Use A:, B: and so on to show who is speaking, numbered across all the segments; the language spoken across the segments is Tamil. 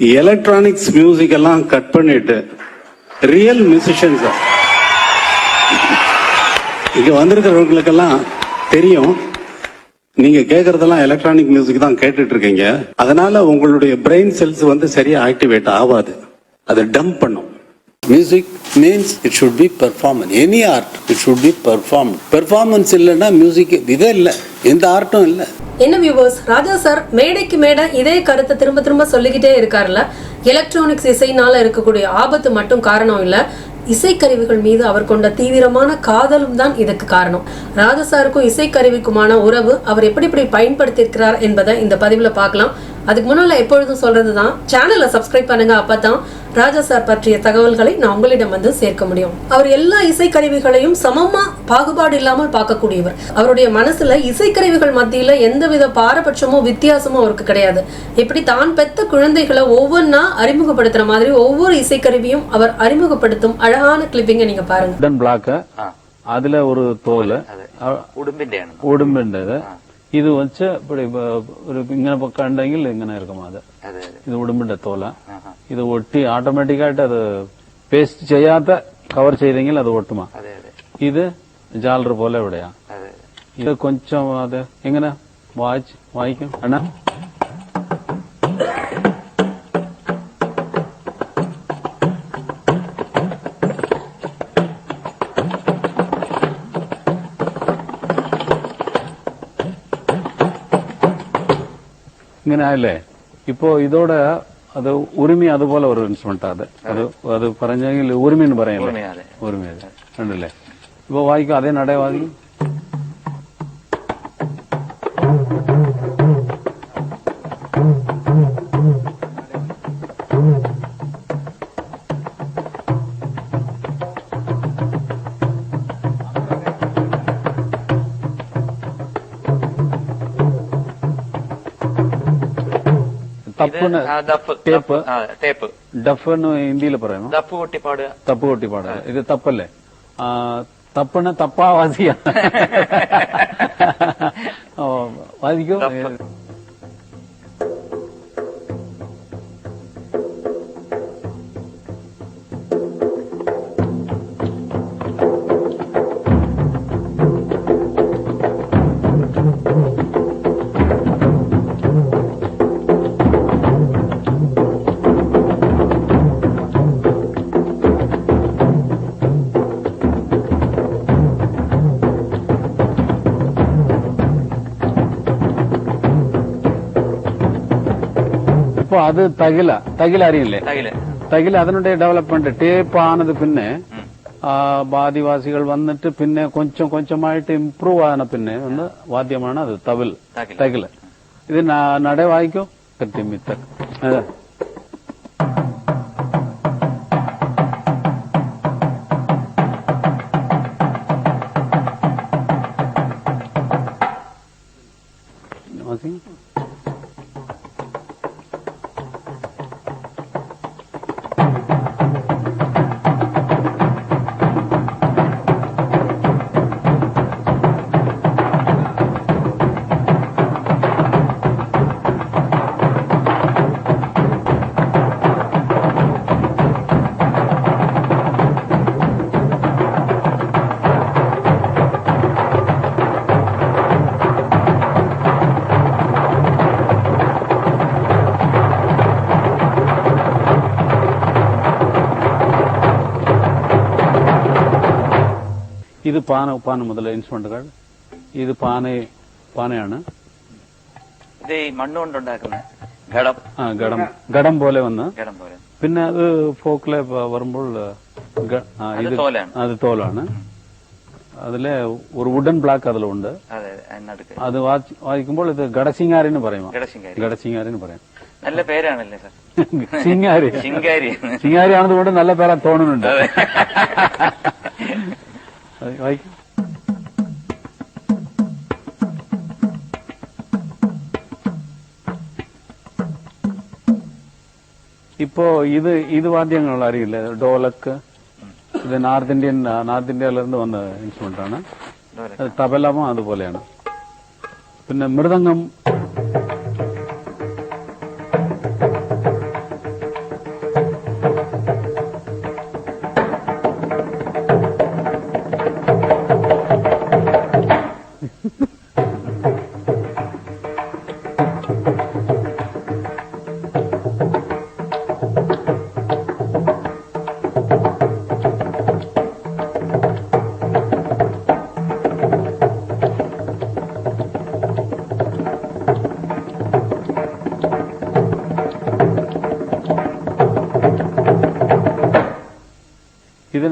A: எலக்ட்ரானிக்ஸ் மியூசிக் எல்லாம் கட் பண்ணிட்டு ரியல் மியூசிஷியன்ஸ் இங்க வந்திருக்கிறவங்களுக்கெல்லாம் தெரியும். நீங்க கேக்குறதெல்லாம் எலக்ட்ரானிக் மியூசிக் தான் கேட்டுட்டு இருக்கீங்க அதனால உங்களுடைய பிரெயின் செல்ஸ் வந்து சரியா ஆக்டிவேட் ஆகாது. அதை டம்ப் பண்ணும்.
B: Music means it should be performance. Any art it should be performed. Performance இல்லைன்னா மியூசிக் இதே இல்லை. எந்த ஆர்ட்டும் இல்லை.
C: என்ன வியூவர்ஸ் ராஜா சார் மேடைக்கு மேடை இதே கருத்தை திரும்ப திரும்ப சொல்லிக்கிட்டே இருக்காருல்ல? எலக்ட்ரானிக்ஸ் இசைனால இருக்கக்கூடிய ஆபத்து மட்டும் காரணம் இல்லை. இசைக்கருவிகள் மீது அவர் கொண்ட தீவிரமான காதலும் தான் இதுக்கு காரணம். ராஜா சாருக்கும் இசைக்கருவிக்குமான உறவு அவர் எப்படி எப்படி பயன்படுத்தியிருக்கிறார் என்பதை இந்த பதிவில் பார்க்கலாம். அதுக்கு முன்னால் எப்பொழுதும் சொல்கிறது தான் சேனலை சப்ஸ்கிரைப் பண்ணுங்க அப்போ தான் ராஜா சார் பற்றிய தகவல்களை நான் உங்களிடம் வந்து சேர்க்க முடியும். அவர் எல்லா இசைக்கருவிகளையும் சமமாக பாகுபாடு இல்லாமல் பார்க்கக்கூடியவர். அவருடைய மனசுல இசைக்கருவிகள் மத்தியில் எந்தவித பாரபட்சமோ வித்தியாசமோ அவருக்கு கிடையாது. இப்படி தான் பெத்த குழந்தைகளை ஒவ்வொன்றா அறிமுகப்படுத்துற மாதிரி ஒவ்வொரு இசைக்கருவியும் அவர் அறிமுகப்படுத்தும் அழகான கிளிப்பிங்க நீங்க பாருங்க.
D: அதுல ஒரு
E: தோல்
D: உடும்பிന്റെ உடும்பின்றது இது வச்சு இப்படி ஒரு ഇങ്ങനെ கண்டெங்கில் இங்கே
E: இருக்கும் அது
D: ഇത് ഉടുമ്പിന്റെ തോല. ഇത് ഒട്ടി ഓട്ടോമാറ്റിക്കായിട്ട് അത് പേസ്റ്റ് ചെയ്യാത്ത കവർ ചെയ്തെങ്കിൽ അത് ഒട്ടുമാ ഇത് ജാലർ പോലെ
E: എവിടെയാ
D: ഇത് കൊഞ്ചം അത് എങ്ങനെ? വായിച്ച് വായിക്കും. അണ്ണാ. ഇങ്ങനെ ആയല്ലേ ഇപ്പോ ഇതോടെ അത് ഉരുമി അതുപോലെ ഒരു ഇൻസ്ട്രുമെന്റ് അത് അത് അത് പറഞ്ഞെങ്കിൽ ഉരുമി എന്ന് പറയല്ലേ
E: ഉറുമി, അതെ.
D: ഉരുമി അത് ഉണ്ടല്ലേ ഇപ്പൊ വായിക്കും അതേ നട വായിക്കും ടേപ്പ്
E: ആ, ടേപ്പ്
D: ഡഫ് എന്ന് ഹിന്ദിയിൽ പറയുന്നു
E: ദഫ് കൊട്ടി പാടുക
D: തപ്പ് കൊട്ടി പാടുക ഇത് തപ്പല്ലേ ആ, തപ്പിന് തപ്പാ വാദിയ ഓ, വാദിക്കോ ಅಪ್ಪ അത് തകില തകില അറിയില്ലേ?
E: തകില.
D: അതിനുണ്ട് ഡെവലപ്മെന്റ് ടേപ്പ് ആണത് പിന്നെ ആദിവാസികൾ വന്നിട്ട് പിന്നെ കൊഞ്ചം കൊഞ്ചമായിട്ട് ഇംപ്രൂവ് ആണ് പിന്നെ ഒന്ന് വാദ്യമാണ് അത് തവിൽ തകിൽ ഇത് നട വായിക്കോ. കത്തിമിത്ത Thank you. ഇത് പാന പാന മുതൽ ഇൻസ്ട്രുമെന്റുകൾ ഇത് പാന പാനയാണ്.
E: ഇത് ഈ മണ്ണ് കൊണ്ടുണ്ടാക്കുന്ന ഘടം.
D: ആ പോലെ വന്ന്.
E: ഘടം പോലെ.
D: പിന്നെ അത് ഫോക്കിലെ വരുമ്പോൾ ഇത്
E: തോലാണ്.
D: അത് തോലാണ്. അതിലെ ഒരു വുഡൻ ബ്ലാക്ക് അതിലുണ്ട്.
E: അതെ
D: വായിക്കുമ്പോൾ ഇത് ഗടശിങ്കാരിന്ന് പറയും.
E: ഗടശിങ്കാരി.
D: പറയാം.
E: നല്ല പേരാണല്ലേ സാർ?
D: സിംഗാരി
E: സിംഗാരി
D: ശിങ്കാരി ആണതുകൊണ്ട് നല്ല പേരാ തോന്നുന്നുണ്ട്. I, I, இப்போ இது இது வாத்தியங்கள் அறியல டோலக்கு ഇത് നോർത്ത് ഇന്ത്യൻ നോർത്ത് ഇന്ത്യയിലിருந்து വന്ന ഇൻസ്ട്രുമെന്റ് ആണ് തബലവും അതുപോലെയാണ് പിന്നെ മൃദംഗം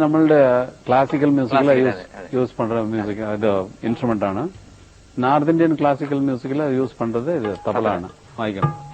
D: നമ്മളുടെ ക്ലാസിക്കൽ മ്യൂസിക്കിൽ യൂസ് പണ്ട മ്യൂസിക് അത് ഇൻസ്ട്രുമെന്റ് ആണ് നോർത്ത് ഇന്ത്യൻ ക്ലാസിക്കൽ മ്യൂസിക്കിൽ യൂസ് പണ്ടത് ഇത് തബലാണ് വായിക്കണം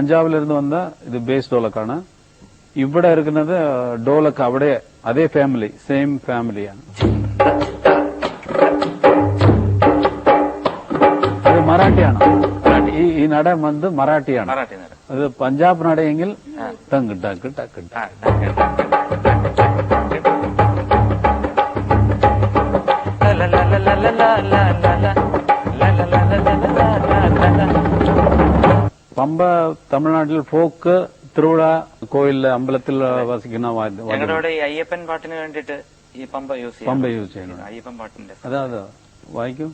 D: பஞ்சாப்ல இருந்து வந்தா இது பேஸ் டோலக்கான ഇവിടെ ഇരിക്കുന്നത് ഡോലക്ക് അവിടെ അതേ ഫാമിലി സെയിം ഫാമിലിയാണ് അത് മറാഠിയാണ് ഈ നട വന്ന് മറാഠിയാണ് അത് പഞ്ചാബ് നടയെങ്കിൽ ടങ്ക് ടക്ക് ടക്ക്
E: ടക്ക്
D: പമ്പ തമിഴ്നാട്ടിൽ ഫോക്ക് തിരുവിഴ കോയിലില് അമ്പലത്തിൽ വസിക്കുന്ന വാദ്യ-
E: ഞങ്ങളുടെ
D: വാദ്യം.
E: ഇവിടെ ഈ അയ്യപ്പൻ പാട്ടിന് വേണ്ടിയിട്ട് ഈ പമ്പ യൂസ് ചെയ്യും
D: പമ്പ യൂസ് ചെയ്യുന്നത്
E: അയ്യപ്പൻ പാട്ടിന്റെ
D: അതാ അതാ വായിക്കും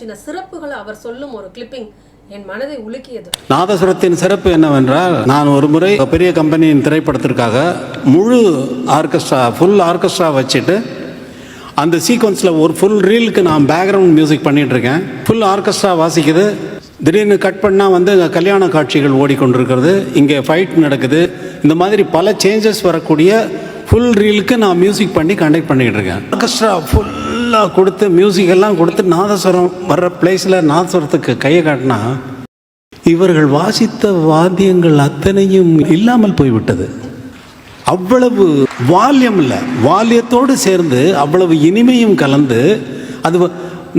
C: பற்றின சிறப்புகளை அவர் சொல்லும் ஒரு கிளிப்பிங் என் மனதை உலுக்கியது.
B: நாதசுரத்தின் சிறப்பு என்னவென்றால் நான் ஒரு முறை பெரிய கம்பெனியின் திரைப்படத்திற்காக முழு ஆர்கெஸ்ட்ரா ஃபுல் ஆர்கெஸ்ட்ரா வச்சுட்டு அந்த சீக்வன்ஸில் ஒரு ஃபுல் ரீலுக்கு நான் பேக்ரவுண்ட் மியூசிக் பண்ணிகிட்ருக்கேன் இருக்கேன் ஃபுல் ஆர்கெஸ்ட்ரா வாசிக்குது. திடீர்னு கட் பண்ணால் வந்து கல்யாண காட்சிகள் ஓடிக்கொண்டிருக்கிறது. இங்கே ஃபைட் நடக்குது. இந்த மாதிரி பல சேஞ்சஸ் வரக்கூடிய ஃபுல் ரீலுக்கு நான் மியூசிக் பண்ணி கண்டக்ட் பண்ணிக்கிட்டு இருக்கேன் ஆர்கெஸ்ட்ரா ஃபுல் ஃபுல்லாக கொடுத்து மியூசிக் எல்லாம் கொடுத்து நாதஸ்வரம் வர்ற பிளேஸில் நாதஸ்வரத்துக்கு கையை காட்டினா இவர்கள் வாசித்த வாத்தியங்கள் அத்தனையும் இல்லாமல் போய்விட்டது. அவ்வளவு வால்யம் இல்லை. வால்யத்தோடு சேர்ந்து அவ்வளவு இனிமையும் கலந்து அது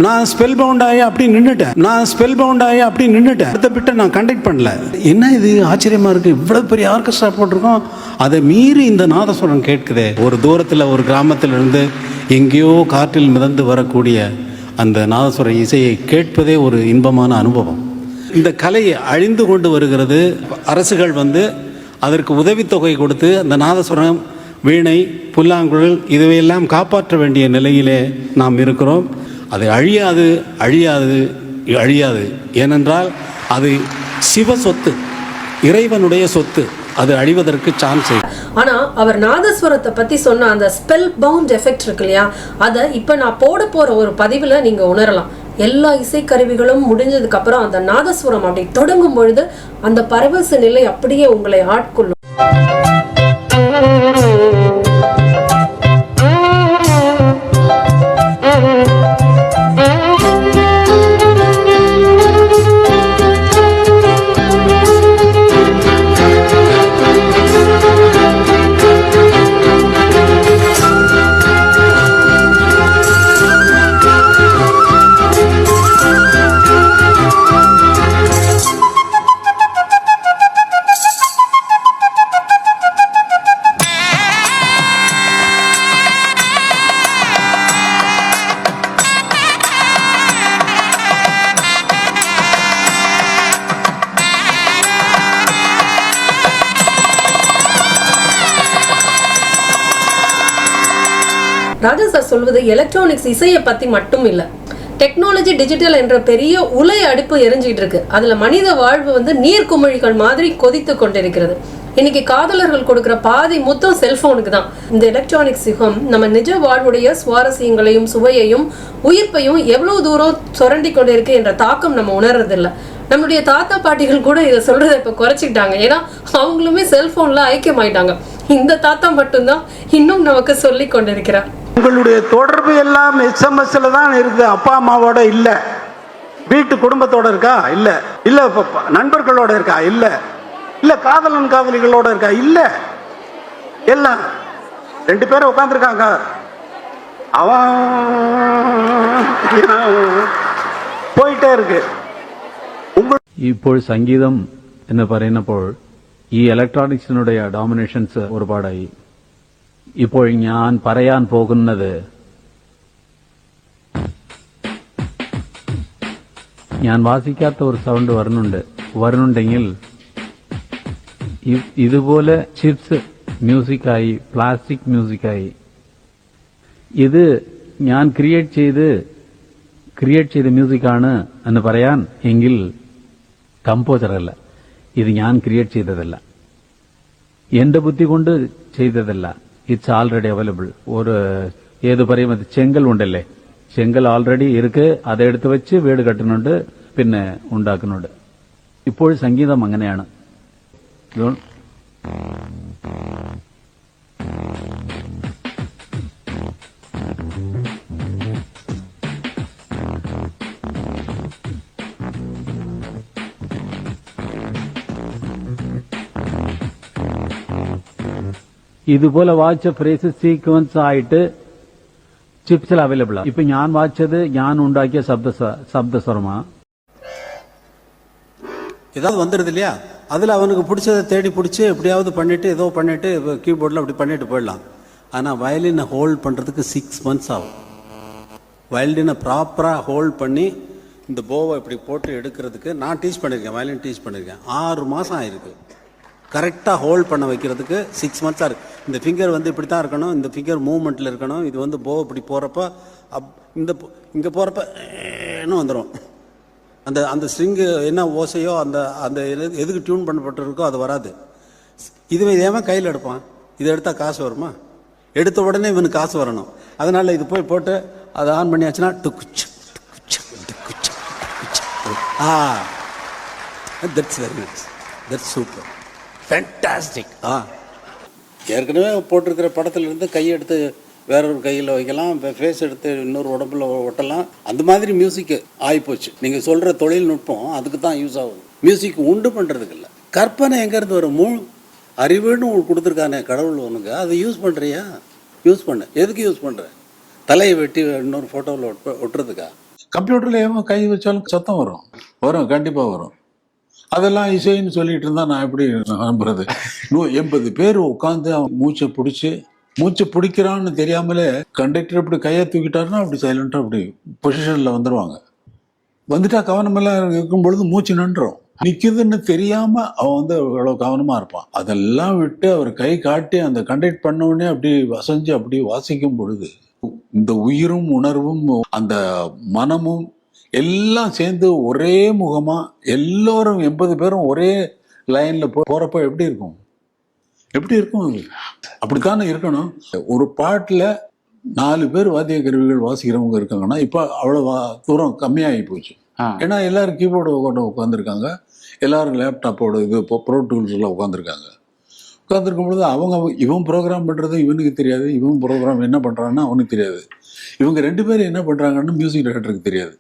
B: நான் ஸ்பெல் பவுண்ட் ஆகி அப்படி நின்றுட்டேன் நான் ஸ்பெல் பவுண்ட் ஆகி அப்படி நின்றுட்டேன் அடுத்த பிட்ட நான் கண்டக்ட் பண்ணல. என்ன இது? ஆச்சரியமா இருக்கு. இவ்வளவு பெரிய ஆர்கெஸ்ட்ரா போட்டிருக்கோம். அதை மீறி இந்த நாதஸ்வரம் கேட்குதே. ஒரு தூரத்தில் ஒரு கிராமத்தில் இருந்து எங்கேயோ காற்றில் மிதந்து வரக்கூடிய அந்த நாதஸ்வர இசையை கேட்பதே ஒரு இன்பமான அனுபவம். இந்த கலை அழிந்து கொண்டு வருகிறது அரசுகள் வந்து அதற்கு உதவித்தொகை கொடுத்து அந்த நாதஸ்வரம் வீணை புல்லாங்குழல் இதுவையெல்லாம் காப்பாற்ற வேண்டிய நிலையிலே நாம் இருக்கிறோம். அது அழியாது அழியாது அழியாது. ஏனென்றால் அது சிவ சொத்து இறைவனுடைய சொத்து. அது அழிவதற்கு சான்ஸ்
C: ஆனா அவர் நாதஸ்வரத்தை பத்தி சொன்ன அந்த ஸ்பெல் பவுண்ட் எஃபெக்ட் இருக்கு இல்லையா? அதை இப்போ நான் போட போற ஒரு பதிவுல நீங்க உணரலாம். எல்லா இசைக்கருவிகளும் முடிஞ்சதுக்கு அப்புறம் அந்த நாதஸ்வரம் அப்படி தொடங்கும் பொழுது அந்த பரவச நிலை அப்படியே உங்களை ஆட்கொள்ளும். ராஜா சார் சொல்வது எலக்ட்ரானிக்ஸ் இசையை பற்றி மட்டும் இல்லை. டெக்னாலஜி டிஜிட்டல் என்ற பெரிய உலை அடுப்பு எரிஞ்சிக்கிட்டு இருக்கு. அதில் மனித வாழ்வு வந்து நீர்க்குமிழிகள் மாதிரி கொதித்து கொண்டிருக்கிறது. இன்னைக்கு காதலர்கள் கொடுக்குற பாதி மொத்தம் செல்போனுக்கு தான். இந்த எலக்ட்ரானிக்ஸ் யுகம் நம்ம நிஜ வாழ்வுடைய சுவாரஸ்யங்களையும் சுவையையும் உயிர்ப்பையும் எவ்வளவு தூரம் சுரண்டி கொண்டிருக்கு என்ற தாக்கம் நம்ம உணர்றதில்ல. நம்மளுடைய தாத்தா பாட்டிகள் கூட இதை சொல்றதை இப்ப குறைச்சிக்கிட்டாங்க. ஏன்னா அவங்களுமே செல்போன்ல ஐக்கியமாயிட்டாங்க. இந்த தாத்தா மட்டும்தான் இன்னும் நமக்கு சொல்லி கொண்டிருக்கிறார்.
F: உங்களுடைய தொடர்பு எல்லாம் எஸ்எம்எஸ்ல தான் இருக்குது அப்பா அம்மாவோட இல்லை. வீட்டு குடும்பத்தோட இருக்கா? இல்லை. இல்லை நண்பர்களோட இருக்கா? இல்லை. இல்லை காதலன் காதலிகளோட இருக்கா? இல்லை. எல்லாம் ரெண்டு பேரும் உட்காந்துருக்காங்க அவன் പോയിട്ടേ ഇരിക്ക്
D: ഇപ്പോൾ സംഗീതം എന്ന് പറയുന്നപ്പോൾ இ எலக்ட்ரானிக்ஸினுடைய ഡോമിനേഷൻസ് ഒരുപാടായി. ഇപ്പോൾ ഞാൻ പറയാൻ പോകുന്നത് ഞാൻ വാസിക്കാത്ത ഒരു സൗണ്ട് വരുന്നുണ്ട് വരുന്നുണ്ടെങ്കിൽ ഇതുപോലെ ചിപ്സ് മ്യൂസിക്കായി പ്ലാസ്റ്റിക് മ്യൂസിക്കായി ഇത് ഞാൻ ക്രിയേറ്റ് ചെയ്ത് ക്രിയേറ്റ് ചെയ്ത മ്യൂസിക്കാണ് എന്ന് പറയാൻ എങ്കിൽ കമ്പോസർ അല്ല. ഇത് ഞാൻ ക്രിയേറ്റ് ചെയ്തതല്ല. എന്റെ ബുദ്ധി കൊണ്ട് ചെയ്തതല്ല. ఇట్స్ ఆల్రెడీ అవైలబుల్ ஒரு ஏது പറയും അത് ചെങ്കൽ ഉണ്ടല്ലേ ചെങ്കൽ ആൾറെഡി ഇരിക്ക് അതെടുത്ത് വെച്ച് വീട് കെട്ടുന്നുണ്ട് പിന്നെ ഉണ്ടാക്കുന്നുണ്ട് ഇപ്പോൾ സംഗീതം അങ്ങനെയാണ് ഇതുപോലെ വായിച്ച ഫ്രേസ് സീക്വൻസ് ആയിട്ട് ചിപ്സിൽ അവൈലബിൾ ആണ് ഇപ്പൊ ഞാൻ വായിച്ചത് ഞാൻ ഉണ്ടാക്കിയ ശബ്ദ ശബ്ദസ്വരമ
B: ஏதாவது வந்துடுது இல்லையா அதில் அவனுக்கு பிடிச்சதை தேடி பிடிச்சி எப்படியாவது பண்ணிட்டு ஏதோ பண்ணிட்டு கீபோர்டில் அப்படி பண்ணிட்டு போயிடலாம் ஆனால் வயலினை ஹோல்ட் பண்ணுறதுக்கு சிக்ஸ் மந்த்ஸ் ஆகும் வயலினை ப்ராப்பராக ஹோல்ட் பண்ணி இந்த போவை இப்படி போட்டு எடுக்கிறதுக்கு நான் டீச் பண்ணியிருக்கேன் வயலின் டீச் பண்ணியிருக்கேன் ஆறு மாதம் ஆயிருக்கு கரெக்டாக ஹோல்ட் பண்ண வைக்கிறதுக்கு சிக்ஸ் மந்த்ஸாக இருக்குது இந்த ஃபிங்கர் வந்து இப்படி தான் இருக்கணும் இந்த ஃபிங்கர் மூவ்மெண்ட்டில் இருக்கணும் இது வந்து போ இப்படி போகிறப்ப அப் இந்த இங்கே போகிறப்ப ஏன்னு வந்துடும் அந்த அந்த ஸ்ட்ரிங்கு என்ன ஓசையோ அந்த அந்த எதுக்கு டியூன் பண்ணப்பட்டிருக்கோ அது வராது. இதுவே ஏன் கையில் எடுப்பான். இதை எடுத்தால் காசு வருமா? எடுத்த உடனே இவனுக்கு காசு வரணும். அதனால் இது போய் போட்டு அதை ஆன் பண்ணியாச்சுன்னா டுக்குச்சு. ஆ that's very nice that's super fantastic ah. ஏற்கனவே போட்டிருக்கிற படத்துல இருந்து கையை எடுத்து வேற ஒரு கையில் வைக்கலாம் ஃபேஸ் எடுத்து இன்னொரு உடம்புல ஒட்டலாம். அந்த மாதிரி மியூசிக் ஆகிப்போச்சு நீங்கள் சொல்கிற தொழில்நுட்பம் அதுக்கு தான் யூஸ் ஆகுது. மியூசிக் உண்டு பண்ணுறதுக்கு இல்லை. கற்பனை எங்கேருந்து வரும்? மூ அறிவுன்னு கொடுத்துருக்கானே கடவுள் உனக்கு அதை யூஸ் பண்ணுறியா யூஸ் பண்ணு. எதுக்கு யூஸ் பண்ணுற தலையை வெட்டி இன்னொரு ஃபோட்டோவில் ஒட்ட ஒட்டுறதுக்கா?
G: கம்ப்யூட்டர்ல கை வச்சாலும் சத்தம் வரும். வரும் கண்டிப்பா வரும். அதெல்லாம் இசைன்னு சொல்லிட்டு இருந்தா நான் எப்படி நம்புறது? நூ எண்பது பேர் உட்காந்து அவன் மூச்சை பிடிச்சி மூச்சை பிடிக்கிறான்னு தெரியாமலே கண்டக்டர் இப்படி கையை தூக்கிட்டாருன்னா அப்படி சைலண்டாக அப்படி பொசிஷனில் வந்துடுவாங்க வந்துட்டா கவனமெல்லாம் இருக்கும் பொழுது மூச்சு நின்றோம் நிற்குதுன்னு தெரியாம அவன் வந்து அவ்வளோ கவனமா இருப்பான். அதெல்லாம் விட்டு அவர் கை காட்டி அந்த கண்டக்ட் பண்ண உடனே அப்படி வசஞ்சு அப்படி வாசிக்கும் பொழுது இந்த உயிரும் உணர்வும் அந்த மனமும் எல்லாம் சேர்ந்து ஒரே முகமா எல்லோரும் எண்பது பேரும் ஒரே லைன்ல போ- போறப்ப எப்படி இருக்கும்? எப்படி இருக்கும் அது? அப்படித்தானே இருக்கணும். ஒரு பாட்டுல நாலு பேர் வாத்திய கருவிகள் வாசிக்கிறவங்க இருக்காங்கன்னா இப்ப அவ்வளவு தூரம் கம்மியாகி போச்சு. ஏன்னா எல்லாரும் கீபோர்டு உட்காந்து உட்காந்துருக்காங்க எல்லாரும் லேப்டாப்போட இது ப்ரோ டூல்ஸ்ல உட்காந்துருக்காங்க உட்காந்துருக்கும் பொழுது அவங்க இவன் ப்ரோக்ராம் பண்றது இவனுக்கு தெரியாது. இவன் ப்ரோக்ராம் என்ன பண்றான்னு அவனுக்கு தெரியாது. இவங்க ரெண்டு பேரும் என்ன பண்றாங்கன்னு மியூசிக் டைரக்டருக்கு தெரியாது.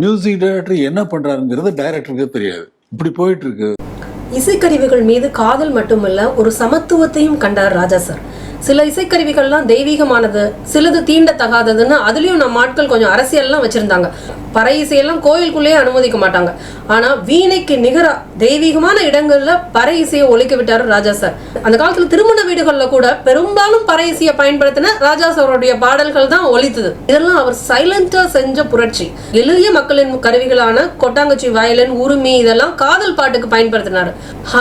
G: மியூசிக் டைரக்டர் என்ன பண்றாருங்கிறது டைரக்டருக்கு தெரியாது. இப்படி போயிட்டு இருக்கு.
C: இசைக்கருவிகள் மீது காதல் மட்டுமல்ல ஒரு சமத்துவத்தையும் கண்டார் ராஜா சார். சில இசைக்கருவிகள்லாம் தெய்வீகமானது சிலது தீண்டத்தகாததுன்னு அதுலயும் நம்ம ஆட்கள் கொஞ்சம் அரசியல்லாம் வச்சிருந்தாங்க. பறை இசையெல்லாம் கோயிலுக்குள்ளேயே அனுமதிக்க மாட்டாங்க. ஆனா வீணைக்கு நிகரா தெய்வீகமான இடங்கள்ல பறை இசையை ஒழிக்க விட்டாரு ராஜா சார். அந்த காலத்துல திருமண வீடுகள்ல கூட பெரும்பாலும் பறை இசையை பயன்படுத்தின ராஜா சாரோடைய பாடல்கள் தான் ஒழித்தது இதெல்லாம் அவர் சைலண்டா செஞ்ச புரட்சி. எளிய மக்களின் கருவிகளான கொட்டாங்கச்சி வயலின் உரிமை இதெல்லாம் காதல் பாட்டுக்கு பயன்படுத்தினாரு.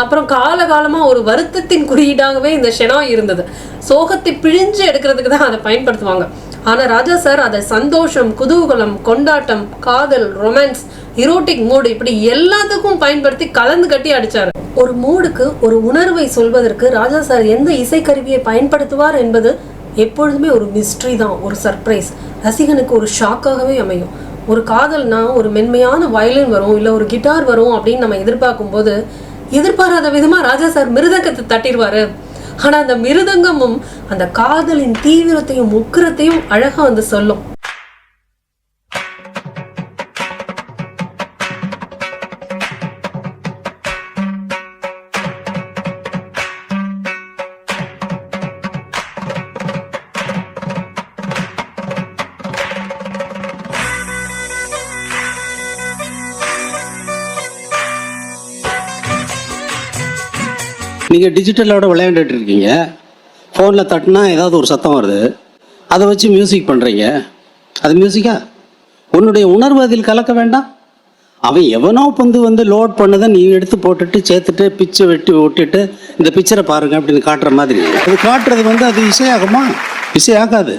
C: அப்புறம் காலகாலமா ஒரு வருத்தத்தின் குறியீடாகவே இந்த ஷெனா இருந்தது. சோகத்தை பிழிஞ்சு எடுக்கிறதுக்கு தான் அதை பயன்படுத்துவாங்க. ஆனால் ராஜா சார் அதை சந்தோஷம் குதூகலம் கொண்டாட்டம் காதல் ரொமான்ஸ் இரோட்டிக் மூடு இப்படி எல்லாத்துக்கும் பயன்படுத்தி கலந்து கட்டி அடிச்சாரு. ஒரு மூடுக்கு ஒரு உணர்வை சொல்வதற்கு ராஜா சார் எந்த இசைக்கருவியை பயன்படுத்துவார் என்பது எப்பொழுதுமே ஒரு மிஸ்ட்ரி தான் ஒரு சர்ப்ரைஸ் ரசிகனுக்கு ஒரு ஷாக்காகவே அமையும். ஒரு காதல்னா ஒரு மென்மையான வயலின் வரும் இல்லை ஒரு கிட்டார் வரும் அப்படின்னு நம்ம எதிர்பார்க்கும் போது எதிர்பாராத விதமாக ராஜா சார் மிருதக்கத்தை தட்டிடுவாரு. ஆனா அந்த மிருதங்கமும் அந்த காதலின் தீவிரத்தையும் உக்கிரத்தையும் அழகா வந்து சொல்லும்.
B: நீங்கள் டிஜிட்டலோட விளையாண்டுட்டு இருக்கீங்க ஃபோனில் தட்டினா ஏதாவது ஒரு சத்தம் வருது. அதை வச்சு மியூசிக் பண்ணுறீங்க அது மியூசிக்கா உன்னுடைய உணர்வு அதில் கலக்க வேண்டாம். அவன் எவனோ பொந்து வந்து லோட் பண்ணதை நீ எடுத்து போட்டுட்டு சேர்த்துட்டு பிச்சை வெட்டி ஒட்டிட்டு இந்த பிக்சரை பாருங்க அப்படின்னு காட்டுற மாதிரி. அது காட்டுறது வந்து அது இசையாகுமா? இசையாகாது.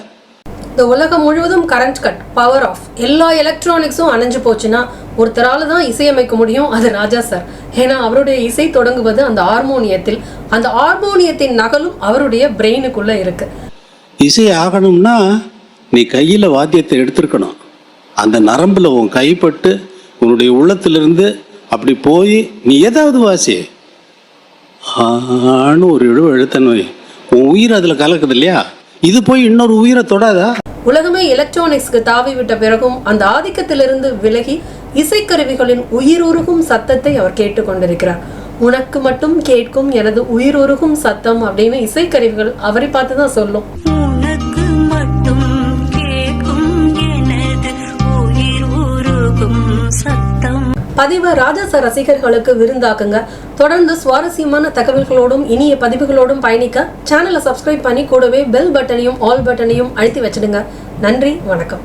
C: இந்த உலகம் முழுவதும் கரண்ட் கட் பவர் ஆஃப் எல்லா எலக்ட்ரானிக்ஸும் அணைஞ்சு போச்சுன்னா ஒருத்தரால தான் இசையமைக்க முடியும். அது ராஜா சார் ஏன்னா அவருடைய இசை தொடங்குவது அந்த ஹார்மோனியத்தில் அந்த ஹார்மோனியத்தின் நகலும் அவருடைய பிரெயினுக்குள்ள இருக்கு.
B: இசை ஆகணும்னா நீ கையில் வாத்தியத்தை எடுத்திருக்கணும். அந்த நரம்பில் உன் கைப்பட்டு உன்னுடைய உள்ளத்திலிருந்து அப்படி போய் நீ ஏதாவது வாசி. ஆன்னு ஒரு இழுவு எழுத்தன்னு உன் உயிர் அதில் கலக்குது இல்லையா? இது போய் இன்னொரு உயிரை தொடாதா?
C: உலகமே எலக்ட்ரானிக்ஸ்க்கு தாவி விட்ட பிறகும் அந்த ஆதிக்கத்திலிருந்து விலகி இசைக்கருவிகளின் உயிருருகும் சத்தத்தை அவர் கேட்டுக்கொண்டிருக்கிறார். உனக்கு மட்டும் கேட்கும் எனது உயிருருகும் சத்தம் அப்படின்னு இசைக்கருவிகள் அவரை பார்த்து தான் சொல்லும். பதிவு ராஜா ரசிகர்களுக்கு விருந்தாக்குங்க. தொடர்ந்து சுவாரஸ்யமான தகவல்களோடும் இனிய பதிவுகளோடும் பயணிக்க சேனலை சப்ஸ்கிரைப் பண்ணி கூடவே பெல் பட்டனையும் ஆல் பட்டனையும் அழுத்தி வச்சிடுங்க. நன்றி வணக்கம்.